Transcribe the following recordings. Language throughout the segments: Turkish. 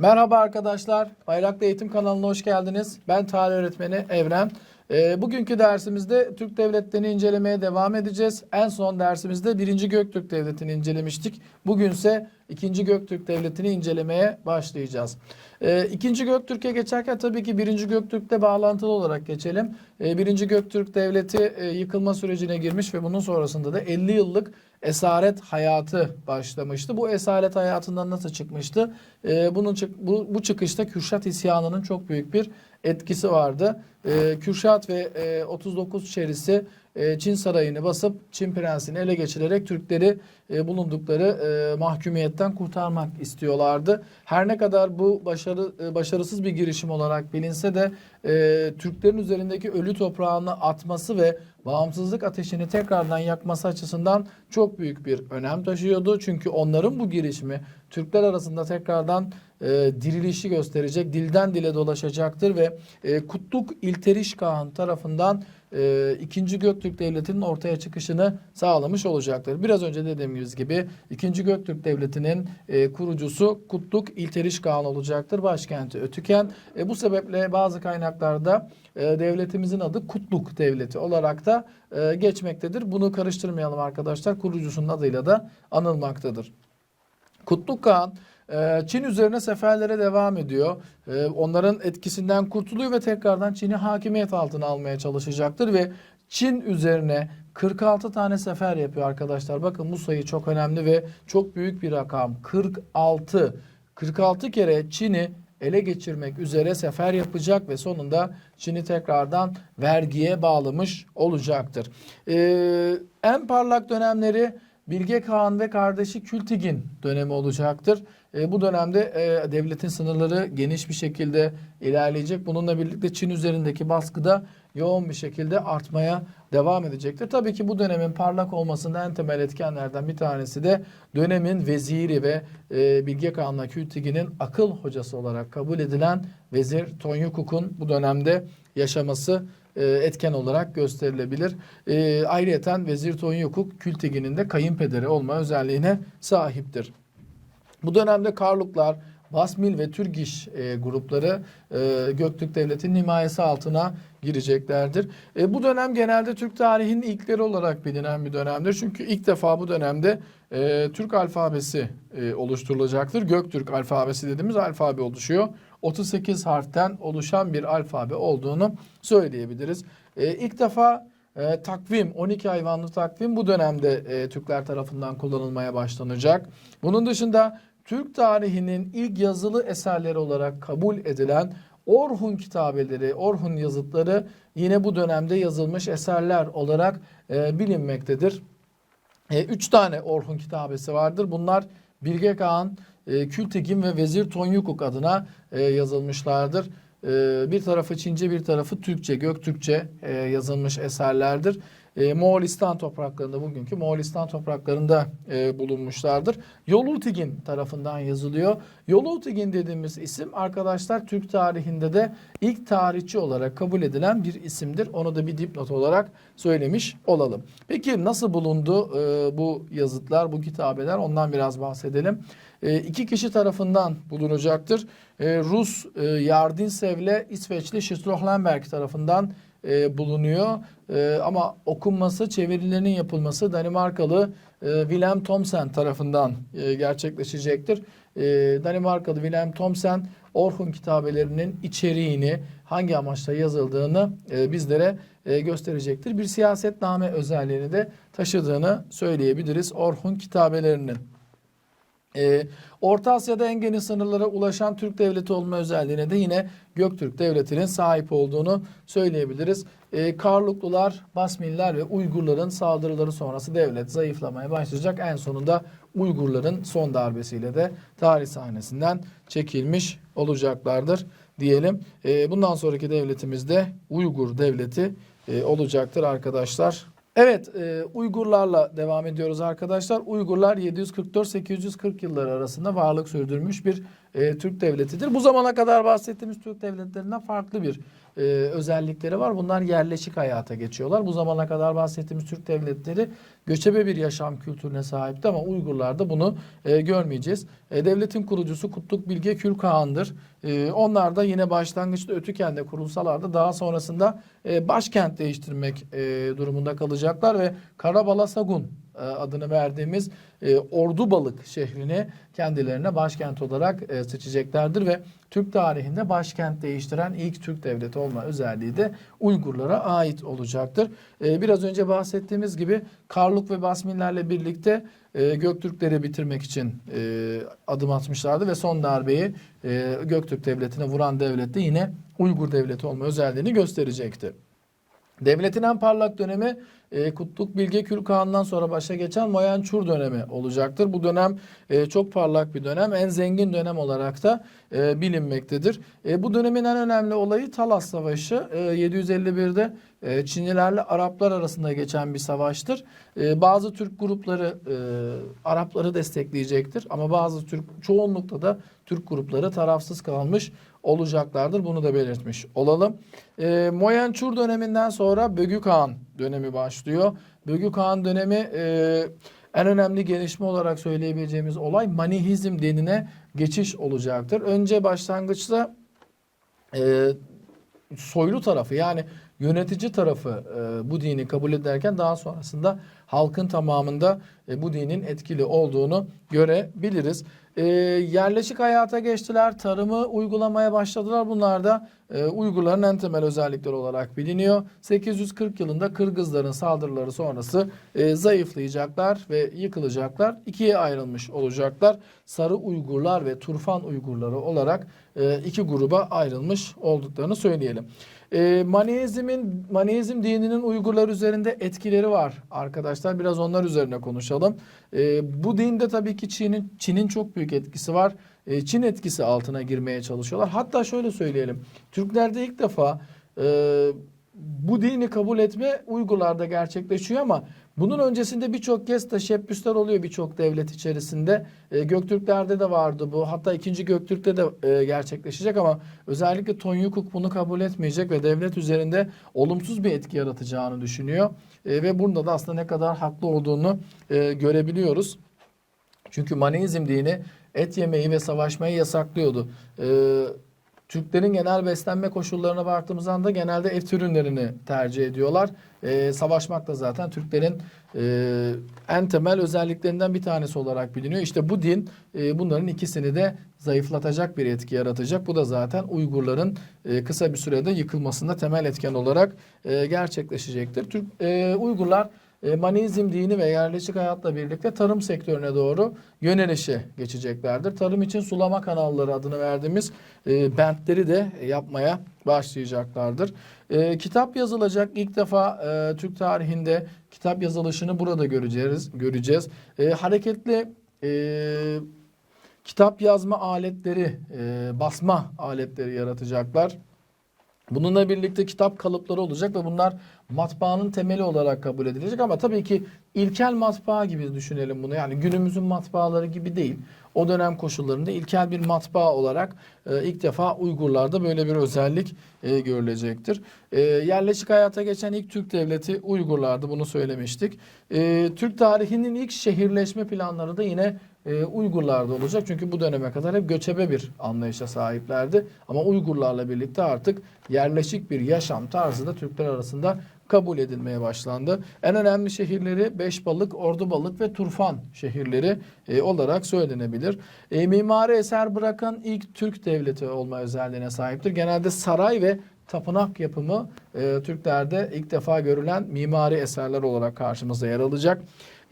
Merhaba arkadaşlar. Bayraklı Eğitim kanalına hoş geldiniz. Ben tarih öğretmeni Evren. Ee, bugünkü dersimizde Türk devletlerini incelemeye devam edeceğiz. En son dersimizde 1. Göktürk Devleti'ni incelemiştik. Bugünse 2. Göktürk Devleti'ni incelemeye başlayacağız. Ee, 2. Göktürk'e geçerken tabii ki 1. Göktürk'te bağlantılı olarak geçelim. Ee, 1. Göktürk Devleti e, yıkılma sürecine girmiş ve bunun sonrasında da 50 yıllık esaret hayatı başlamıştı. Bu esaret hayatından nasıl çıkmıştı? Ee, bunun çık- bu, bu çıkışta Kürşat isyanının çok büyük bir etkisi vardı. Ee, Kürşat ve e, 39 çerisi e, Çin sarayını basıp Çin prensini ele geçirerek Türkleri e, bulundukları e, mahkumiyetten kurtarmak istiyorlardı. Her ne kadar bu başarı e, başarısız bir girişim olarak bilinse de e, Türklerin üzerindeki ölü toprağını atması ve bağımsızlık ateşini tekrardan yakması açısından çok büyük bir önem taşıyordu. Çünkü onların bu girişimi Türkler arasında tekrardan e, dirilişi gösterecek, dilden dile dolaşacaktır ve e, Kutluk İlteriş Kağan tarafından e, 2. Göktürk Devleti'nin ortaya çıkışını sağlamış olacaktır. Biraz önce dediğimiz gibi 2. Göktürk Devleti'nin e, kurucusu Kutluk İlteriş Kağan olacaktır. Başkenti Ötüken. E, bu sebeple bazı kaynaklarda e, devletimizin adı Kutluk Devleti olarak da e, geçmektedir. Bunu karıştırmayalım arkadaşlar. Kurucusunun adıyla da anılmaktadır. Kutluk Kağan e, Çin üzerine seferlere devam ediyor. E, Onların etkisinden kurtuluyor ve tekrardan Çin'i hakimiyet altına almaya çalışacaktır ve Çin üzerine 46 tane sefer yapıyor arkadaşlar. Bakın bu sayı çok önemli ve çok büyük bir rakam. 46 46 kere Çin'i ele geçirmek üzere sefer yapacak ve sonunda Çin'i tekrardan vergiye bağlamış olacaktır. Ee, en parlak dönemleri Bilge Kağan ve kardeşi Kültigin dönemi olacaktır. E, bu dönemde e, devletin sınırları geniş bir şekilde ilerleyecek. Bununla birlikte Çin üzerindeki baskı da yoğun bir şekilde artmaya devam edecektir. Tabii ki bu dönemin parlak olmasında en temel etkenlerden bir tanesi de dönemin veziri ve e, Bilge Kağan'la Kültigin'in akıl hocası olarak kabul edilen vezir Tonyukuk'un bu dönemde yaşaması e, etken olarak gösterilebilir. E, ayrıyeten Vezir Tonyukuk Kültigin'in de kayınpederi olma özelliğine sahiptir. Bu dönemde Karluklar, Basmil ve Türgiş e, grupları e, Göktürk Devleti'nin himayesi altına gireceklerdir. E, bu dönem genelde Türk tarihinin ilkleri olarak bilinen bir dönemdir. Çünkü ilk defa bu dönemde e, Türk alfabesi e, oluşturulacaktır. Göktürk alfabesi dediğimiz alfabe oluşuyor. 38 harften oluşan bir alfabe olduğunu söyleyebiliriz. E, ilk defa e, takvim 12 hayvanlı takvim bu dönemde e, Türkler tarafından kullanılmaya başlanacak. Bunun dışında Türk tarihinin ilk yazılı eserleri olarak kabul edilen Orhun kitabeleri, Orhun yazıtları yine bu dönemde yazılmış eserler olarak e, bilinmektedir. E, üç tane Orhun kitabesi vardır. Bunlar Bilge Kağan, e, Kültigin ve Vezir Tonyukuk adına e, yazılmışlardır. E, bir tarafı Çince, bir tarafı Türkçe, Göktürkçe e, yazılmış eserlerdir. E, Moğolistan topraklarında, bugünkü Moğolistan topraklarında e, bulunmuşlardır. Yolutigin tarafından yazılıyor. Yolutigin dediğimiz isim arkadaşlar Türk tarihinde de ilk tarihçi olarak kabul edilen bir isimdir. Onu da bir dipnot olarak söylemiş olalım. Peki nasıl bulundu e, bu yazıtlar, bu kitabeler? Ondan biraz bahsedelim. E, iki kişi tarafından bulunacaktır. E, Rus e, Yardinsev'le İsveçli Strohlenberg tarafından e, bulunuyor. E, ama okunması, çevirilerinin yapılması Danimarkalı e, Willem Thomsen tarafından e, gerçekleşecektir. E, Danimarkalı Willem Thomsen Orhun kitabelerinin içeriğini, hangi amaçla yazıldığını e, bizlere e, gösterecektir. Bir siyasetname özelliğini de taşıdığını söyleyebiliriz Orhun kitabelerinin. Ee, Orta Asya'da en geniş sınırlara ulaşan Türk devleti olma özelliğine de yine Göktürk devletinin sahip olduğunu söyleyebiliriz. Ee, Karluklular, Basmiller ve Uygurların saldırıları sonrası devlet zayıflamaya başlayacak. En sonunda Uygurların son darbesiyle de tarih sahnesinden çekilmiş olacaklardır diyelim. Ee, bundan sonraki devletimizde Uygur devleti e, olacaktır arkadaşlar. Evet, e, Uygurlarla devam ediyoruz arkadaşlar. Uygurlar 744-840 yılları arasında varlık sürdürmüş bir e, Türk devletidir. Bu zamana kadar bahsettiğimiz Türk devletlerinden farklı bir e, özellikleri var. Bunlar yerleşik hayata geçiyorlar. Bu zamana kadar bahsettiğimiz Türk devletleri göçebe bir yaşam kültürüne sahipti ama Uygurlarda bunu e, görmeyeceğiz. E, devletin kurucusu Kutluk Bilge Kül Kağan'dır. E, onlar da yine başlangıçta Ötüken'de kurulsalardı. Daha sonrasında e, başkent değiştirmek e, durumunda kalacaklar ve Karabalasagun e, adını verdiğimiz e, Ordubalık şehrini kendilerine başkent olarak e, seçeceklerdir ve Türk tarihinde başkent değiştiren ilk Türk devleti olma özelliği de Uygurlara ait olacaktır. E, biraz önce bahsettiğimiz gibi Karluk ve Basminlerle birlikte e, Göktürkleri bitirmek için e, adım atmışlardı ve son darbeyi e, Göktürk devletine vuran devlet de yine Uygur devleti olma özelliğini gösterecekti. Devletin en parlak dönemi e, Kutluk Bilge Kül Kağan'dan sonra başa geçen Moyançur dönemi olacaktır. Bu dönem e, çok parlak bir dönem. En zengin dönem olarak da e, bilinmektedir. E, bu dönemin en önemli olayı Talas Savaşı. E, 751'de e, Çinlilerle Araplar arasında geçen bir savaştır. E, bazı Türk grupları e, Arapları destekleyecektir ama bazı Türk çoğunlukla da Türk grupları tarafsız kalmış olacaklardır. Bunu da belirtmiş olalım. E, Moyençur döneminden sonra Bögü Kağan dönemi başlıyor. Bögü Kağan dönemi e, en önemli gelişme olarak söyleyebileceğimiz olay Manihizm dinine geçiş olacaktır. Önce başlangıçta e, soylu tarafı yani yönetici tarafı e, bu dini kabul ederken daha sonrasında halkın tamamında e, bu dinin etkili olduğunu görebiliriz. E, yerleşik hayata geçtiler, tarımı uygulamaya başladılar. Bunlar da e, Uygurların en temel özellikleri olarak biliniyor. 840 yılında Kırgızların saldırıları sonrası e, zayıflayacaklar ve yıkılacaklar. İkiye ayrılmış olacaklar. Sarı Uygurlar ve Turfan Uygurları olarak e, iki gruba ayrılmış olduklarını söyleyelim. E, Maneizmin, Maneizm dininin Uygurlar üzerinde etkileri var arkadaşlar. Biraz onlar üzerine konuşalım. E, bu dinde tabii ki Çin'in Çin'in çok büyük etkisi var. E, Çin etkisi altına girmeye çalışıyorlar. Hatta şöyle söyleyelim. Türklerde ilk defa e, bu dini kabul etme Uygurlarda gerçekleşiyor ama bunun öncesinde birçok kez teşebbüsler oluyor birçok devlet içerisinde. E, Göktürklerde de vardı bu. Hatta ikinci Göktürk'te de e, gerçekleşecek ama özellikle Tonyukuk bunu kabul etmeyecek ve devlet üzerinde olumsuz bir etki yaratacağını düşünüyor. E, ve burada da aslında ne kadar haklı olduğunu e, görebiliyoruz. Çünkü Maneizm dini et yemeyi ve savaşmayı yasaklıyordu. Ee, Türklerin genel beslenme koşullarına baktığımız anda genelde et ürünlerini tercih ediyorlar. Ee, savaşmak da zaten Türklerin e, en temel özelliklerinden bir tanesi olarak biliniyor. İşte bu din e, bunların ikisini de zayıflatacak bir etki yaratacak. Bu da zaten Uygurların e, kısa bir sürede yıkılmasında temel etken olarak e, gerçekleşecektir. Türk e, Uygurlar Manizm dini ve yerleşik hayatla birlikte tarım sektörüne doğru yönelişe geçeceklerdir. Tarım için sulama kanalları adını verdiğimiz e, bentleri de yapmaya başlayacaklardır. E, kitap yazılacak ilk defa e, Türk tarihinde kitap yazılışını burada göreceğiz. göreceğiz. E, hareketli e, kitap yazma aletleri, e, basma aletleri yaratacaklar. Bununla birlikte kitap kalıpları olacak ve bunlar matbaanın temeli olarak kabul edilecek ama tabii ki ilkel matbaa gibi düşünelim bunu. Yani günümüzün matbaaları gibi değil. O dönem koşullarında ilkel bir matbaa olarak e, ilk defa Uygurlarda böyle bir özellik e, görülecektir. E, yerleşik hayata geçen ilk Türk devleti Uygurlardı bunu söylemiştik. E, Türk tarihinin ilk şehirleşme planları da yine e, Uygurlarda olacak. Çünkü bu döneme kadar hep göçebe bir anlayışa sahiplerdi. Ama Uygurlarla birlikte artık yerleşik bir yaşam tarzı da Türkler arasında kabul edilmeye başlandı. En önemli şehirleri Beşbalık, Ordubalık ve Turfan şehirleri e, olarak söylenebilir. E, mimari eser bırakan ilk Türk devleti olma özelliğine sahiptir. Genelde saray ve tapınak yapımı e, Türklerde ilk defa görülen mimari eserler olarak karşımıza yer alacak.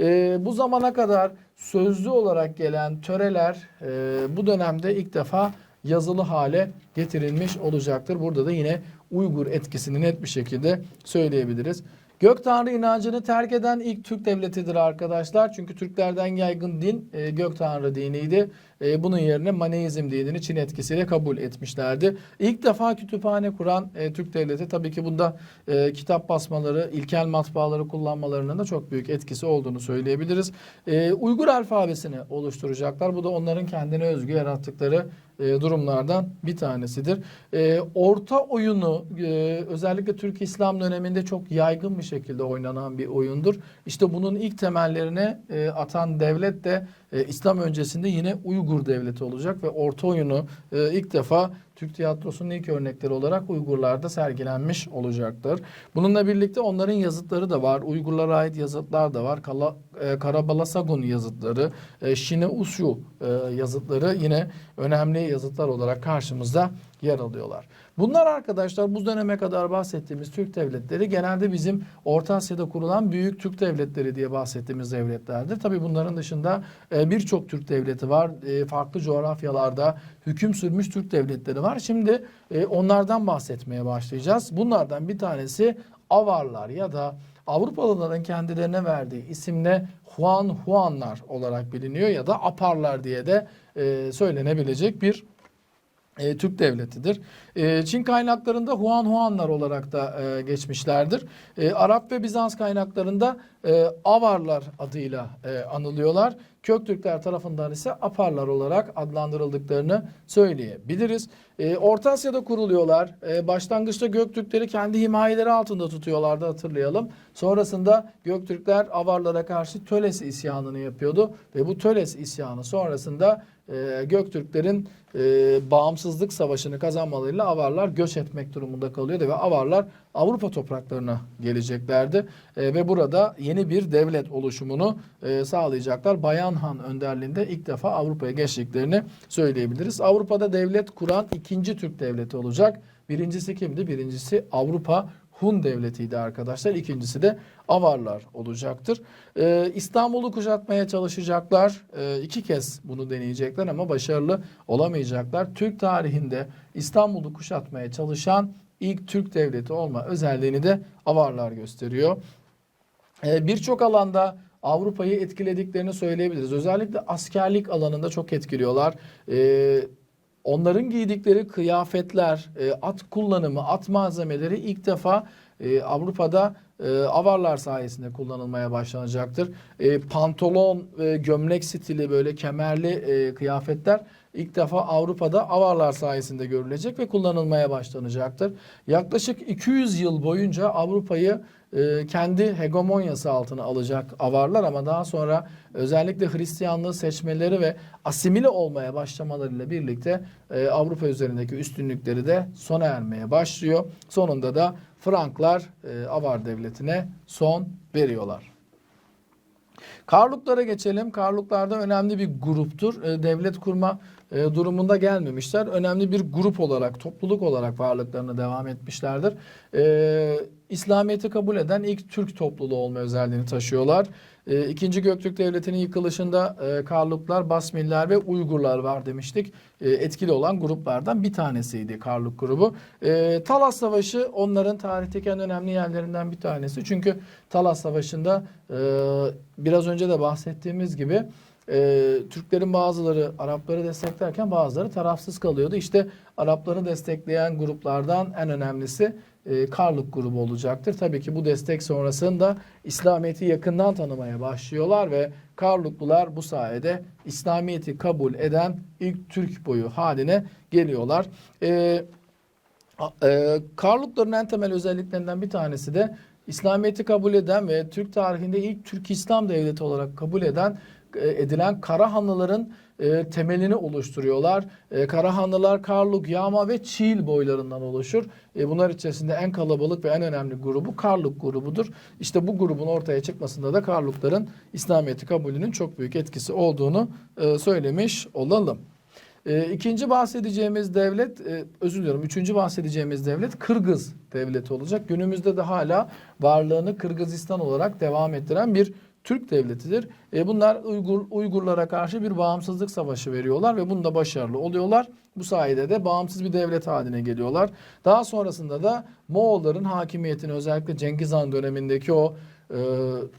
E, bu zamana kadar sözlü olarak gelen töreler e, bu dönemde ilk defa yazılı hale getirilmiş olacaktır. Burada da yine Uygur etkisini net bir şekilde söyleyebiliriz. Gök Tanrı inancını terk eden ilk Türk devletidir arkadaşlar. Çünkü Türklerden yaygın din e, Gök Tanrı diniydi. E, bunun yerine Maneizm dinini Çin etkisiyle kabul etmişlerdi. İlk defa kütüphane kuran e, Türk devleti tabii ki bunda e, kitap basmaları, ilkel matbaaları kullanmalarının da çok büyük etkisi olduğunu söyleyebiliriz. E, Uygur alfabesini oluşturacaklar. Bu da onların kendine özgü yarattıkları e, durumlardan bir tanesidir. E, orta oyunu e, özellikle Türk İslam döneminde çok yaygın bir şekilde oynanan bir oyundur. İşte bunun ilk temellerini e, atan devlet de İslam öncesinde yine Uygur devleti olacak ve orta oyunu ilk defa Türk tiyatrosunun ilk örnekleri olarak Uygurlarda sergilenmiş olacaktır. Bununla birlikte onların yazıtları da var. Uygurlara ait yazıtlar da var. Kala, e, Karabalasagun yazıtları, e, Şine Usyu e, yazıtları yine önemli yazıtlar olarak karşımızda yer alıyorlar. Bunlar arkadaşlar bu döneme kadar bahsettiğimiz Türk devletleri genelde bizim Orta Asya'da kurulan büyük Türk devletleri diye bahsettiğimiz devletlerdir. Tabii bunların dışında e, birçok Türk devleti var. E, farklı coğrafyalarda hüküm sürmüş Türk devletleri var. Şimdi e, onlardan bahsetmeye başlayacağız. Bunlardan bir tanesi Avarlar ya da Avrupalıların kendilerine verdiği isimle Huan Huanlar olarak biliniyor ya da Aparlar diye de söylenebilecek bir e, Türk devletidir. E, Çin kaynaklarında Huan Huanlar olarak da e, geçmişlerdir. E, Arap ve Bizans kaynaklarında e, Avarlar adıyla e, anılıyorlar. Köktürkler tarafından ise Aparlar olarak adlandırıldıklarını söyleyebiliriz. E, Orta Asya'da kuruluyorlar. E, başlangıçta Göktürkleri kendi himayeleri altında tutuyorlardı hatırlayalım. Sonrasında Göktürkler Avarlara karşı Töles isyanını yapıyordu ve bu Töles isyanı sonrasında e, Göktürklerin e, bağımsızlık savaşını kazanmalarıyla Avarlar göç etmek durumunda kalıyordu ve Avarlar Avrupa topraklarına geleceklerdi E, ve burada yeni bir devlet oluşumunu e, sağlayacaklar. Bayan Han önderliğinde ilk defa Avrupa'ya geçtiklerini söyleyebiliriz. Avrupa'da devlet kuran ikinci Türk devleti olacak. Birincisi kimdi? Birincisi Avrupa Hun devletiydi arkadaşlar. İkincisi de Avarlar olacaktır. Ee, İstanbul'u kuşatmaya çalışacaklar. Ee, iki kez bunu deneyecekler ama başarılı olamayacaklar. Türk tarihinde İstanbul'u kuşatmaya çalışan ilk Türk devleti olma özelliğini de Avarlar gösteriyor. Ee, Birçok alanda Avrupa'yı etkilediklerini söyleyebiliriz. Özellikle askerlik alanında çok etkiliyorlar. Ee, onların giydikleri kıyafetler, e, at kullanımı, at malzemeleri ilk defa e, Avrupa'da e, avarlar sayesinde kullanılmaya başlanacaktır. E, pantolon ve gömlek stili böyle kemerli e, kıyafetler ilk defa Avrupa'da avarlar sayesinde görülecek ve kullanılmaya başlanacaktır. Yaklaşık 200 yıl boyunca Avrupa'yı e, kendi hegemonyası altına alacak avarlar ama daha sonra özellikle Hristiyanlığı seçmeleri ve asimile olmaya başlamalarıyla birlikte e, Avrupa üzerindeki üstünlükleri de sona ermeye başlıyor. Sonunda da Franklar e, Avar devletine son veriyorlar. Karluklara geçelim. Karluklarda önemli bir gruptur. E, devlet kurma e, durumunda gelmemişler. Önemli bir grup olarak, topluluk olarak varlıklarına devam etmişlerdir. E, İslamiyet'i kabul eden ilk Türk topluluğu olma özelliğini taşıyorlar. E, İkinci Göktürk Devleti'nin yıkılışında e, Karluklar, Basmiller ve Uygurlar var demiştik. E, etkili olan gruplardan bir tanesiydi Karluk grubu. E, Talas Savaşı onların tarihteki en önemli yerlerinden bir tanesi. Çünkü Talas Savaşı'nda e, biraz önce de bahsettiğimiz gibi e, Türklerin bazıları Arapları desteklerken bazıları tarafsız kalıyordu. İşte Arapları destekleyen gruplardan en önemlisi e, Karluk grubu olacaktır. Tabii ki bu destek sonrasında İslamiyet'i yakından tanımaya başlıyorlar ve Karluklular bu sayede İslamiyet'i kabul eden ilk Türk boyu haline geliyorlar. E, e, Karlukların en temel özelliklerinden bir tanesi de İslamiyet'i kabul eden ve Türk tarihinde ilk Türk İslam devleti olarak kabul eden e, edilen Karahanlıların e, temelini oluşturuyorlar. E, Karahanlılar Karluk, Yağma ve Çiğil boylarından oluşur. E, bunlar içerisinde en kalabalık ve en önemli grubu Karluk grubudur. İşte bu grubun ortaya çıkmasında da Karlukların İslamiyet'i kabulünün çok büyük etkisi olduğunu e, söylemiş olalım. E, ikinci bahsedeceğimiz devlet, e, özür diliyorum, üçüncü bahsedeceğimiz devlet Kırgız devleti olacak. Günümüzde de hala varlığını Kırgızistan olarak devam ettiren bir Türk devletidir. E, bunlar Uygur, Uygurlara karşı bir bağımsızlık savaşı veriyorlar ve bunda başarılı oluyorlar. Bu sayede de bağımsız bir devlet haline geliyorlar. Daha sonrasında da Moğolların hakimiyetini özellikle Cengiz Han dönemindeki o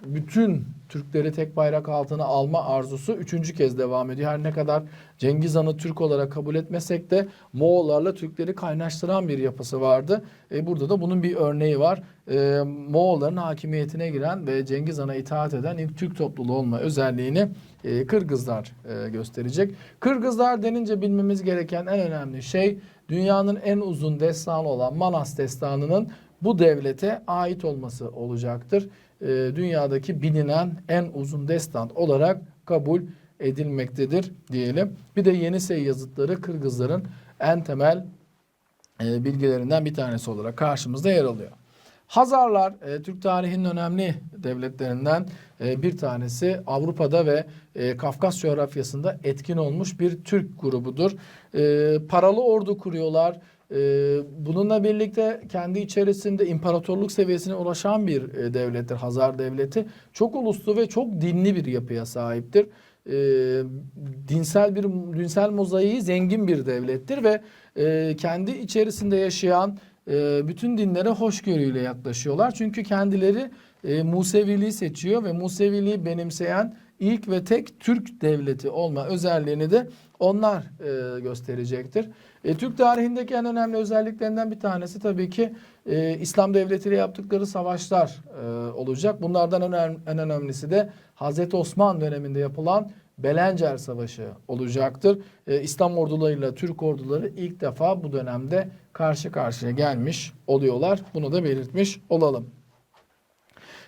bütün Türkleri tek bayrak altına alma arzusu üçüncü kez devam ediyor. Her ne kadar Cengiz Han'ı Türk olarak kabul etmesek de Moğollarla Türkleri kaynaştıran bir yapısı vardı. E, burada da bunun bir örneği var. E, Moğolların hakimiyetine giren ve Cengiz Han'a itaat eden ilk Türk topluluğu olma özelliğini e, Kırgızlar e, gösterecek. Kırgızlar denince bilmemiz gereken en önemli şey dünyanın en uzun destanı olan Manas destanının bu devlete ait olması olacaktır. E, dünyadaki bilinen en uzun destan olarak kabul edilmektedir diyelim. Bir de Yenisey yazıtları Kırgızların en temel e, bilgilerinden bir tanesi olarak karşımızda yer alıyor. Hazarlar e, Türk tarihinin önemli devletlerinden e, bir tanesi. Avrupa'da ve e, Kafkas coğrafyasında etkin olmuş bir Türk grubudur. E, paralı ordu kuruyorlar. E, bununla birlikte kendi içerisinde imparatorluk seviyesine ulaşan bir e, devlettir Hazar devleti. Çok uluslu ve çok dinli bir yapıya sahiptir. E, dinsel bir dinsel mozaiği zengin bir devlettir ve e, kendi içerisinde yaşayan e, bütün dinlere hoşgörüyle yaklaşıyorlar. Çünkü kendileri Museviliği seçiyor ve Museviliği benimseyen ilk ve tek Türk devleti olma özelliğini de onlar e, gösterecektir. E, Türk tarihindeki en önemli özelliklerinden bir tanesi tabii ki e, İslam devletiyle yaptıkları savaşlar e, olacak. Bunlardan önem, en önemlisi de Hazreti Osman döneminde yapılan Belencer Savaşı olacaktır. E, İslam ordularıyla Türk orduları ilk defa bu dönemde karşı karşıya gelmiş oluyorlar. Bunu da belirtmiş olalım.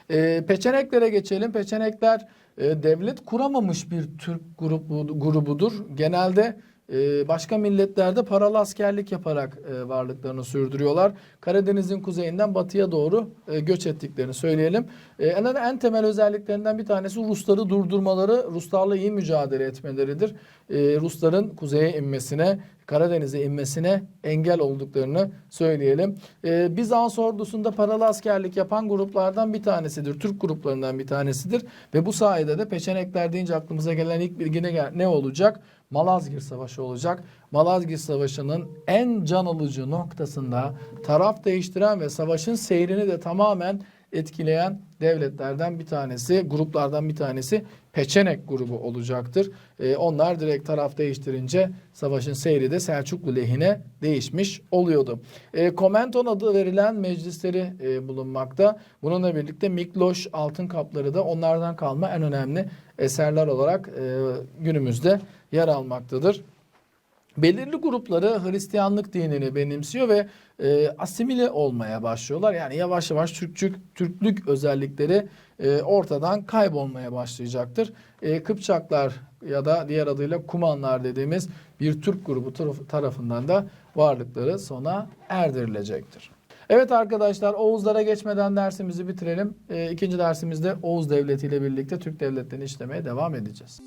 E, peçeneklere geçelim. Peçenekler e, devlet kuramamış bir Türk grubu, grubudur. Genelde e, başka milletlerde paralı askerlik yaparak e, varlıklarını sürdürüyorlar. Karadeniz'in kuzeyinden batıya doğru e, göç ettiklerini söyleyelim. E, en, en temel özelliklerinden bir tanesi Rusları durdurmaları, Ruslarla iyi mücadele etmeleridir. E, Rusların kuzeye inmesine, Karadeniz'e inmesine engel olduklarını söyleyelim. Ee, Bizans ordusunda paralı askerlik yapan gruplardan bir tanesidir. Türk gruplarından bir tanesidir. Ve bu sayede de Peçenekler deyince aklımıza gelen ilk bilgi ne, ne olacak? Malazgirt Savaşı olacak. Malazgirt Savaşı'nın en can alıcı noktasında taraf değiştiren ve savaşın seyrini de tamamen etkileyen devletlerden bir tanesi, gruplardan bir tanesi Peçenek grubu olacaktır. Ee, onlar direkt taraf değiştirince savaşın seyri de Selçuklu lehine değişmiş oluyordu. Ee, Komenton adı verilen meclisleri e, bulunmakta. Bununla birlikte Mikloş altın kapları da onlardan kalma en önemli eserler olarak e, günümüzde yer almaktadır. Belirli grupları Hristiyanlık dinini benimsiyor ve e, asimile olmaya başlıyorlar. Yani yavaş yavaş Türkçük, Türklük özellikleri e, ortadan kaybolmaya başlayacaktır. E, Kıpçaklar ya da diğer adıyla Kumanlar dediğimiz bir Türk grubu taraf- tarafından da varlıkları sona erdirilecektir. Evet arkadaşlar Oğuzlara geçmeden dersimizi bitirelim. E, ikinci dersimizde Oğuz Devleti ile birlikte Türk devletlerini işlemeye devam edeceğiz.